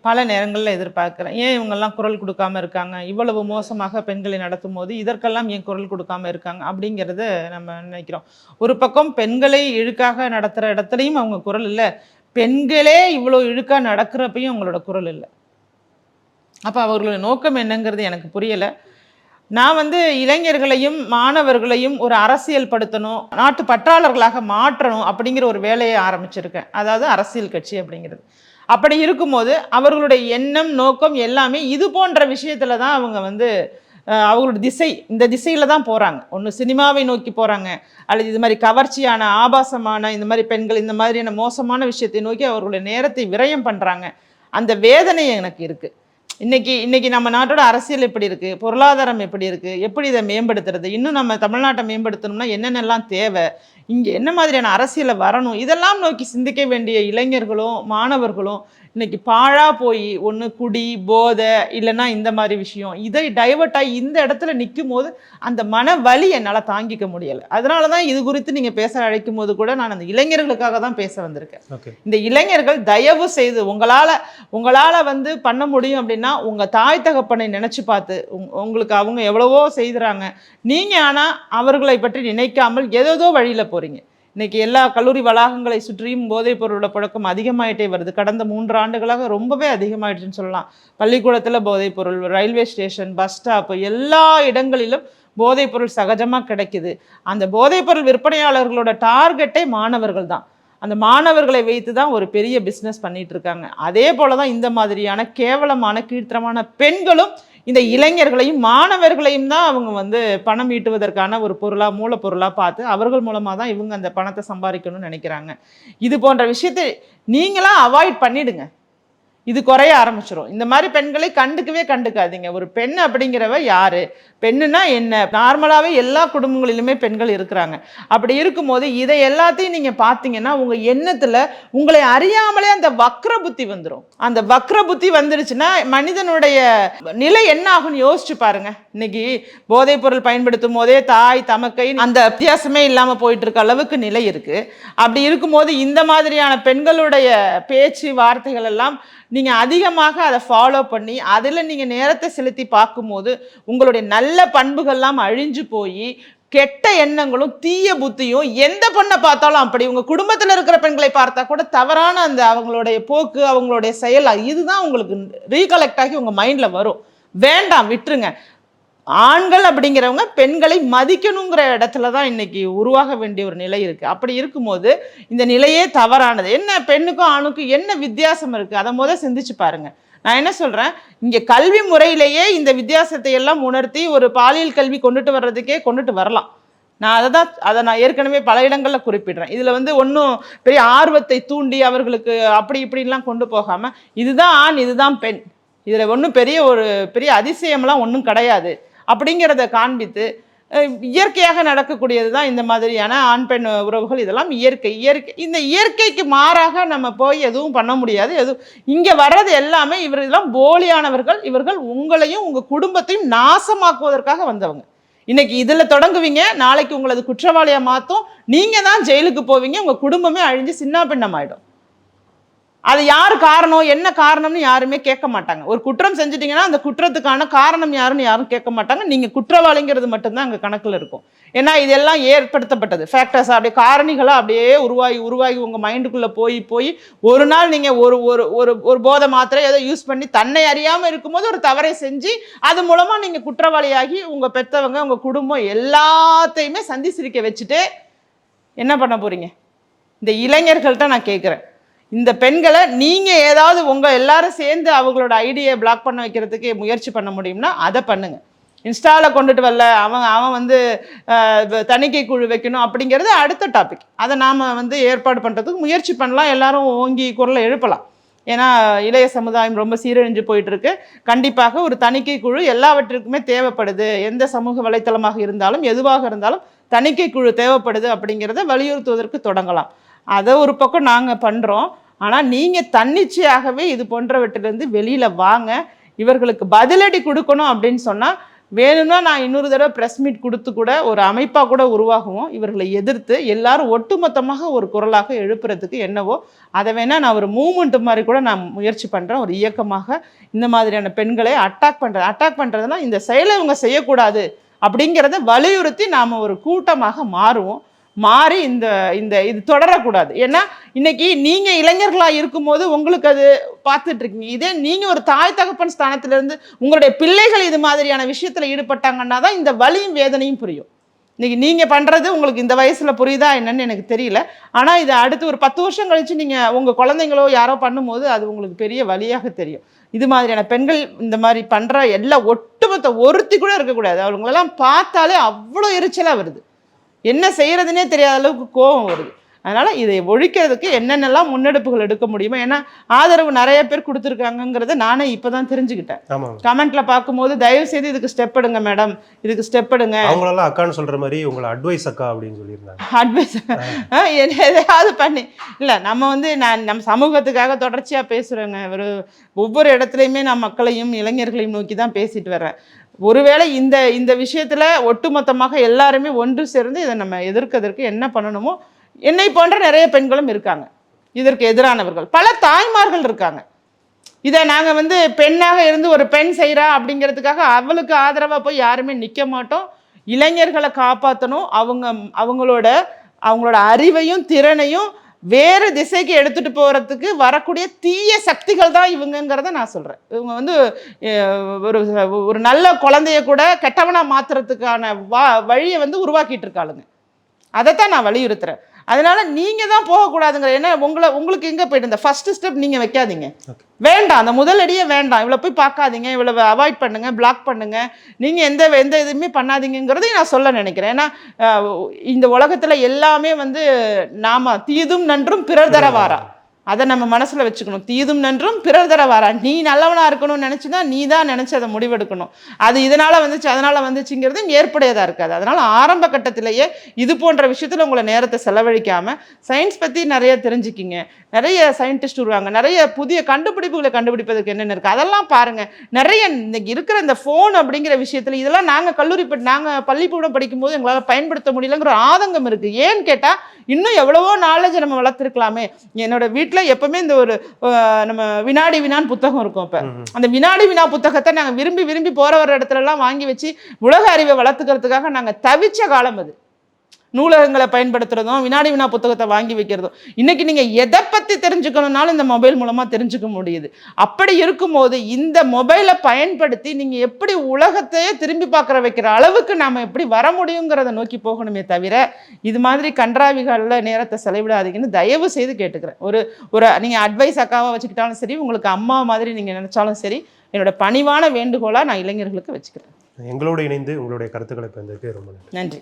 பல நேரங்களில் எதிர்பார்க்குறேன். ஏன் இவங்கெல்லாம் குரல் கொடுக்காம இருக்காங்க? இவ்வளவு மோசமாக பெண்களை நடத்தும் போது இதற்கெல்லாம் ஏன் குரல் கொடுக்காம இருக்காங்க? அப்படிங்கிறத நம்ம நினைக்கிறோம். ஒரு பக்கம் பெண்களை இழுக்காக நடத்துகிற இடத்துலையும் அவங்க குரல் இல்லை. பெண்களே இவ்வளோ இழுக்காக நடக்கிறப்பையும் அவங்களோட குரல் இல்லை. அப்போ அவர்களோட நோக்கம் என்னங்கிறது எனக்கு புரியலை. நான் வந்து இளைஞர்களையும் மாணவர்களையும் ஒரு அரசியல் படுத்தணும் நாட்டு பற்றாளர்களாக மாற்றணும் அப்படிங்கிற ஒரு வேலையை ஆரம்பிச்சிருக்கேன். அதாவது அரசியல் கட்சி அப்படிங்கிறது. அப்படி இருக்கும்போது அவர்களுடைய எண்ணம் நோக்கம் எல்லாமே இது போன்ற விஷயத்தில் தான் அவங்க வந்து அவங்களோட திசை இந்த திசையில் தான் போகிறாங்க ஒன்று சினிமாவை நோக்கி போகிறாங்க அல்லது இது மாதிரி கவர்ச்சியான ஆபாசமான இந்த மாதிரி பெண்கள் இந்த மாதிரியான மோசமான விஷயத்தை நோக்கி அவர்களுடைய நேரத்தை விரயம் பண்ணுறாங்க அந்த வேதனை எனக்கு இருக்குது இன்னைக்கு இன்னைக்கு நம்ம நாட்டோட அரசியல் எப்படி இருக்குது பொருளாதாரம் எப்படி இருக்குது எப்படி இதை மேம்படுத்துறது? இன்னும் நம்ம தமிழ்நாட்டை மேம்படுத்தணும்னா என்னென்னலாம் தேவை? இங்கே என்ன மாதிரியான அரசியலை வரணும்? இதெல்லாம் நோக்கி சிந்திக்க வேண்டிய இளைஞர்களும் மாணவர்களும் இன்னைக்கு பாழா போய் ஒன்று குடி போதை இல்லைன்னா இந்த மாதிரி விஷயம். இதை டைவர்ட் ஆகி இந்த இடத்துல நிற்கும் போது அந்த மன வலி என்னால் தாங்கிக்க முடியலை. அதனால தான் இது குறித்து நீங்கள் பேச அழைக்கும் போது கூட நான் அந்த இளைஞர்களுக்காக தான் பேச வந்திருக்கேன். இந்த இளைஞர்கள் தயவு செய்து உங்களால் உங்களால் வந்து பண்ண முடியும் அப்படின்னா உங்கள் தாய் தகப்பனை நினச்சி பார்த்து உங்- உங்களுக்கு அவங்க எவ்வளவோ செய்கிறாங்க நீங்கள் ஆனால் அவர்களை பற்றி நினைக்காமல் ஏதேதோ வழியில் போகிறீங்க இன்றைக்கி எல்லா கல்லூரி வளாகங்களை சுற்றியும் போதைப் பொருளோட புழக்கம் அதிகமாயிட்டே வருது. கடந்த மூன்று ஆண்டுகளாக ரொம்பவே அதிகமாயிடுச்சுன்னு சொல்லலாம். பள்ளிக்கூடத்தில் போதைப் பொருள் ரயில்வே ஸ்டேஷன் பஸ் ஸ்டாப்பு எல்லா இடங்களிலும் போதைப் பொருள் சகஜமாக கிடைக்குது. அந்த போதைப் பொருள் விற்பனையாளர்களோட டார்கெட்டே மாணவர்கள் தான். அந்த மாணவர்களை வைத்து தான் ஒரு பெரிய பிஸ்னஸ் பண்ணிகிட்டு இருக்காங்க. அதே போல தான் இந்த மாதிரியான கேவலமான கீழ்த்தரமான பெண்களும் இந்த இளைஞர்களையும் மாணவர்களையும் தான் அவங்க வந்து பணம் ஈட்டுவதற்கான ஒரு பொருளாக மூலப்பொருளாக பார்த்து அவர்கள் மூலமாக தான் இவங்க அந்த பணத்தை சம்பாதிக்கணும்னு நினைக்கிறாங்க. இது போன்ற விஷயத்தை நீங்களா அவாய்ட் பண்ணிடுங்க. இது குறைய ஆரம்பிச்சிடும் இந்த மாதிரி பெண்களை கண்டுக்கவே கண்டுக்காதீங்க. ஒரு பெண் அப்படிங்கிறவ யாரு? பெண்ணுனா என்ன? நார்மலாகவே எல்லா குடும்பங்களிலுமே பெண்கள் இருக்கிறாங்க. அப்படி இருக்கும்போது இதை எல்லாத்தையும் நீங்கள் பார்த்தீங்கன்னா உங்கள் எண்ணத்தில் உங்களை அறியாமலே அந்த வக்ர புத்தி வந்துடும் அந்த வக்ர புத்தி வந்துருச்சுன்னா மனிதனுடைய நிலை என்ன ஆகும்னு யோசிச்சு பாருங்க. இன்னைக்கு போதைப் பொருள் பயன்படுத்தும் போதே தாய் தமக்கை அந்த வித்தியாசமே இல்லாமல் போயிட்டு இருக்க அளவுக்கு நிலை இருக்கு. அப்படி இருக்கும்போது இந்த மாதிரியான பெண்களுடைய பேச்சு வார்த்தைகள் எல்லாம் நீங்கள் அதிகமாக அதை ஃபாலோ பண்ணி அதில் நீங்கள் நேரத்தை செலுத்தி பார்க்கும்போது உங்களுடைய நல்ல பண்புகள்லாம் அழிஞ்சு போய் கெட்ட எண்ணங்களும் தீய புத்தியும் எந்த பொண்ணை பார்த்தாலும் அப்படி. உங்கள் குடும்பத்தில் இருக்கிற பெண்களை பார்த்தா கூட தவறான அந்த அவங்களுடைய போக்கு அவங்களுடைய செயல் இதுதான் உங்களுக்கு ரீகலெக்ட் ஆகி உங்கள் மைண்டில் வரும். வேண்டாம் விட்டுருங்க. ஆண்கள் அப்படிங்கிறவங்க பெண்களை மதிக்கணுங்கிற இடத்துல தான் இன்னைக்கு உருவாக வேண்டிய ஒரு நிலை இருக்குது அப்படி இருக்கும்போது இந்த நிலையே தவறானது. என்ன பெண்ணுக்கும் ஆணுக்கும் என்ன வித்தியாசம் இருக்குது அதை முத சிந்திச்சு பாருங்கள் நான் என்ன சொல்கிறேன் இங்கே கல்வி முறையிலேயே இந்த வித்தியாசத்தை எல்லாம் உணர்த்தி ஒரு பாலியல் கல்வி கொண்டுட்டு வர்றதுக்கே கொண்டுட்டு வரலாம். நான் அதை தான் அதை நான் ஏற்கனவே பல இடங்களில் குறிப்பிடுறேன். இதில் வந்து ஒன்றும் பெரிய ஆர்வத்தை தூண்டி அவர்களுக்கு அப்படி இப்படின்லாம் கொண்டு போகாமல் இதுதான் ஆண் இதுதான் பெண். இதில் ஒன்றும் பெரிய ஒரு பெரிய அதிசயம்லாம் ஒன்றும் கிடையாது. அப்படிங்கிறத காண்பித்து இயற்கையாக நடக்கக்கூடியது தான் இந்த மாதிரியான ஆண் பெண் உறவுகள். இதெல்லாம் இயற்கை இயற்கை இந்த இயற்கைக்கு மாறாக நம்ம போய் எதுவும் பண்ண முடியாது. எதுவும் இங்கே வர்றது எல்லாமே இவர்களெல்லாம் போலியானவர்கள். இவர்கள் உங்களையும் உங்கள் குடும்பத்தையும் நாசமாக்குவதற்காக வந்தவங்க. இன்னைக்கு இதில் தொடங்குவீங்க நாளைக்கு உங்களது குற்றவாளியாக மாற்றும் நீங்கள் தான் ஜெயிலுக்கு போவீங்க உங்கள் குடும்பமே அழிஞ்சு சின்ன பின்னமாயிடும். அது யார் காரணம் என்ன காரணம்னு யாருமே கேட்க மாட்டாங்க. ஒரு குற்றம் செஞ்சிட்டிங்கன்னா அந்த குற்றத்துக்கான காரணம் யாருன்னு யாரும் கேட்க மாட்டாங்க. நீங்கள் குற்றவாளிங்கிறது மட்டும்தான் அங்கே கணக்கில் இருக்கும். ஏன்னா இதெல்லாம் ஏற்படுத்தப்பட்டது. ஃபேக்டர்ஸ் அப்படியே காரணிகளாக அப்படியே உருவாகி உருவாகி உங்கள் மைண்டுக்குள்ளே போய் போய் ஒரு நாள் நீங்கள் ஒரு ஒரு ஒரு ஒரு போதை மாத்திரை ஏதோ யூஸ் பண்ணி தன்னை அறியாமல் இருக்கும்போது ஒரு தவறை செஞ்சு அது மூலமாக நீங்கள் குற்றவாளியாகி உங்கள் பெற்றவங்க உங்கள் குடும்பம் எல்லாத்தையுமே சந்தி சிரிக்க வச்சுட்டு என்ன பண்ண போகிறீங்க இந்த இளைஞர்கள்ட்ட நான் கேட்குறேன். இந்த பெண்களை நீங்கள் ஏதாவது உங்கள் எல்லாரும் சேர்ந்து அவங்களோட ஐடியை பிளாக் பண்ண வைக்கிறதுக்கு முயற்சி பண்ண முடியும்னா அதை பண்ணுங்கள் இன்ஸ்டாவில் கொண்டுட்டு வரல அவன் அவன் வந்து தணிக்கை குழு வைக்கணும் அப்படிங்கிறது அடுத்த டாபிக் அதை நாம் வந்து ஏற்பாடு பண்ணுறதுக்கு முயற்சி பண்ணலாம் எல்லாரும் ஓங்கி குரலை எழுப்பலாம். ஏன்னா இளைய சமுதாயம் ரொம்ப சீரழிஞ்சு போயிட்டுருக்கு. கண்டிப்பாக ஒரு தணிக்கை குழு எல்லாவற்றிற்குமே தேவைப்படுது. எந்த சமூக வலைத்தளமாக இருந்தாலும் எதுவாக இருந்தாலும் தணிக்கை குழு தேவைப்படுது அப்படிங்கிறத வலியுறுத்துவதற்கு தொடங்கலாம். அதை ஒரு பக்கம் நாங்கள் பண்ணுறோம் ஆனால் நீங்கள் தன்னிச்சையாகவே இது போன்றவற்றிலிருந்து வெளியில் வாங்க. இவர்களுக்கு பதிலடி கொடுக்கணும் அப்படின்னு சொன்னால் வேணும்னா நான் இன்னொரு தடவை ப்ரெஸ் மீட் கொடுத்து கூட ஒரு அமைப்பாக கூட உருவாகுவோம். இவர்களை எதிர்த்து எல்லாரும் ஒட்டுமொத்தமாக ஒரு குரலாக எழுப்புறதுக்கு என்னவோ அதை வேணால் நான் ஒரு மூமெண்ட் மாதிரி கூட நான் முயற்சி பண்ணுறேன் ஒரு இயக்கமாக இந்த மாதிரியான பெண்களை அட்டாக் பண்ணுறது அட்டாக் பண்ணுறதுனா இந்த செயலை இவங்க செய்யக்கூடாது அப்படிங்கிறத வலியுறுத்தி நாம் ஒரு கூட்டமாக மாறுவோம். மாறி இந்த இந்த இது தொடரக்கூடாது. ஏன்னா இன்னைக்கு நீங்க இளைஞர்களாக இருக்கும்போது உங்களுக்கு அது பார்த்துட்டு இருக்கீங்க இதே நீங்க ஒரு தாய் தகப்பன் ஸ்தானத்துலேருந்து உங்களுடைய பிள்ளைகள் இது மாதிரியான விஷயத்தில் ஈடுபட்டாங்கன்னா தான் இந்த வலியும் வேதனையும் புரியும். இன்னைக்கு நீங்க பண்றது உங்களுக்கு இந்த வயசுல புரியுதா என்னன்னு எனக்கு தெரியல. ஆனா இது அடுத்து ஒரு பத்து வருஷம் கழிச்சு நீங்க உங்க குழந்தைங்களோ யாரோ பண்ணும்போது அது உங்களுக்கு பெரிய வழியாக தெரியும். இது மாதிரியான பெண்கள் இந்த மாதிரி பண்ற எல்லா ஒட்டுமொத்த ஒருத்தி கூட இருக்கக்கூடாது. அவங்களெல்லாம் பார்த்தாலே அவ்வளோ எரிச்சலாக வருது. என்ன செய்யறதுனே தெரியாத அளவுக்கு கோபம் வருது. அதனால இதை ஒழிக்கிறதுக்கு என்னென்னலாம் முன்னெடுப்புகள் எடுக்க முடியுமோ ஏன்னா ஆதரவு நிறைய பேர் கொடுத்துருக்காங்கங்கிறத நானே இப்பதான் தெரிஞ்சுக்கிட்டேன். ஆமாம் கமெண்ட்ல பார்க்கும்போது தயவு செய்து இதுக்கு ஸ்டெப் எடுங்க மேடம் இதுக்கு ஸ்டெப் எடுங்க. அவங்களெல்லாம் அக்கான்னு சொல்ற மாதிரி உங்களை அட்வைஸ் அக்கா அப்படின்னு சொல்லியிருந்தாங்க. அட்வைஸ் எதையாவது பண்ணி. இல்லை நம்ம வந்து நான் நம்ம சமூகத்துக்காக தொடர்ச்சியாக பேசுகிறோங்க ஒரு ஒவ்வொரு இடத்துலையுமே நான் மக்களையும் இளைஞர்களையும் நோக்கி தான் பேசிட்டு வர்றேன். ஒருவேளை இந்த இந்த விஷயத்தில் ஒட்டுமொத்தமாக எல்லாருமே ஒன்று சேர்ந்து இதை நம்ம எதிர்க்கிறதுக்கு என்ன பண்ணணுமோ என்னை போன்ற நிறைய பெண்களும் இருக்காங்க. இதற்கு எதிரானவர்கள். பல தாய்மார்கள் இருக்காங்க. இதை நாங்கள் வந்து பெண்ணாக இருந்து ஒரு பெண் செய்கிறா அப்படிங்கிறதுக்காக அவளுக்கு ஆதரவாக போய் யாருமே நிற்க மாட்டோம். இளைஞர்களை காப்பாற்றணும் அவங்க அவங்களோட அவங்களோட அறிவையும் திறனையும் வேறு திசைக்கு எடுத்துகிட்டு போகிறதுக்கு வரக்கூடிய தீய சக்திகள் தான் இவங்கங்கிறத நான் சொல்கிறேன் இவங்க வந்து ஒரு ஒரு நல்ல குழந்தைய கூட கெட்டவனாக மாற்றுறதுக்கான வா வழியை வந்து உருவாக்கிட்டு இருக்காளுங்க. அதைத்தான் நான் வலியுறுத்துகிறேன் அதனால நீங்க தான் போகக்கூடாதுங்கிற ஏன்னா உங்களை உங்களுக்கு எங்க போயிட்டு இந்த ஃபர்ஸ்ட் ஸ்டெப் நீங்க வைக்காதீங்க. வேண்டாம் அந்த முதலடியே வேண்டாம். இவ்வளோ போய் பார்க்காதீங்க இவ்வளோ அவாய்ட் பண்ணுங்க பிளாக் பண்ணுங்க. நீங்க எந்த எந்த இதுவுமே பண்ணாதீங்கிறதையும் நான் சொல்ல நினைக்கிறேன். ஏன்னா இந்த உலகத்துல எல்லாமே வந்து நாம தீதும் நன்றும் பிறர் தர வாரா. அதை நம்ம மனசில் வச்சுக்கணும். தீதும் நன்றும் பிறர் தர வரா. நீ நல்லவனாக இருக்கணும்னு நினச்சினா நீ தான் நினச்சி அதை முடிவெடுக்கணும். அது இதனால் வந்துச்சு அதனால் வந்துச்சுங்கிறது ஏற்புடையதாக இருக்காது. அதனால் ஆரம்ப கட்டத்திலேயே இது போன்ற விஷயத்தில் உங்களை நேரத்தை செலவழிக்காமல் சயின்ஸ் பற்றி நிறைய தெரிஞ்சுக்கிங்க. நிறைய சயின்டிஸ்ட் வருவாங்க. நிறைய புதிய கண்டுபிடிப்புகளை கண்டுபிடிப்பதற்கு என்னென்ன இருக்குது அதெல்லாம் பாருங்கள் நிறைய இன்னைக்கு இருக்கிற இந்த ஃபோன் அப்படிங்கிற விஷயத்தில் இதெல்லாம் நாங்கள் கல்லூரி படி பள்ளிக்கூடம் படிக்கும்போது எங்களால் பயன்படுத்த முடியலங்கிற ஒரு ஆதங்கம் இருக்குது ஏன்னு கேட்டால் இன்னும் எவ்வளவோ நாலேஜ் நம்ம வளர்த்துருக்கலாமே. என்னோட வீட்டில் எப்பவுமே இந்த ஒரு நம்ம வினாடி வினான்னு புத்தகம் இருக்கும் இப்போ. அந்த வினாடி வினா புத்தகத்தை நாங்கள் விரும்பி விரும்பி போகிற வர இடத்துல எல்லாம் வாங்கி வச்சு உலக அறிவை வளர்த்துக்கிறதுக்காக நாங்கள் தவிச்ச காலம் அது. நூலகங்களை பயன்படுத்துறதும் வினாடி வினா புத்தகத்தை வாங்கி வைக்கிறதும். இன்னைக்கு நீங்கள் எதை பற்றி தெரிஞ்சுக்கணும்னாலும் இந்த மொபைல் மூலமாக தெரிஞ்சுக்க முடியுது. அப்படி இருக்கும்போது இந்த மொபைலை பயன்படுத்தி நீங்கள் எப்படி உலகத்தையே திரும்பி பார்க்குற வைக்கிற அளவுக்கு நாம் எப்படி வர முடியுங்கிறத நோக்கி போகணுமே தவிர இது மாதிரி கன்றாவிகளில் நேரத்தை செலவிடாதீங்கன்னு தயவு செய்து கேட்டுக்கிறேன். ஒரு ஒரு நீங்கள் அட்வைஸ் அக்காவை வச்சுக்கிட்டாலும் சரி உங்களுக்கு அம்மா மாதிரி நீங்கள் நினச்சாலும் சரி என்னோட பணிவான வேண்டுகோளாக நான் இளைஞர்களுக்கு வச்சுக்கிறேன். எங்களோடு இணைந்து உங்களுடைய கருத்துக்களை பகிர்ந்ததுக்கு ரொம்ப நன்றி.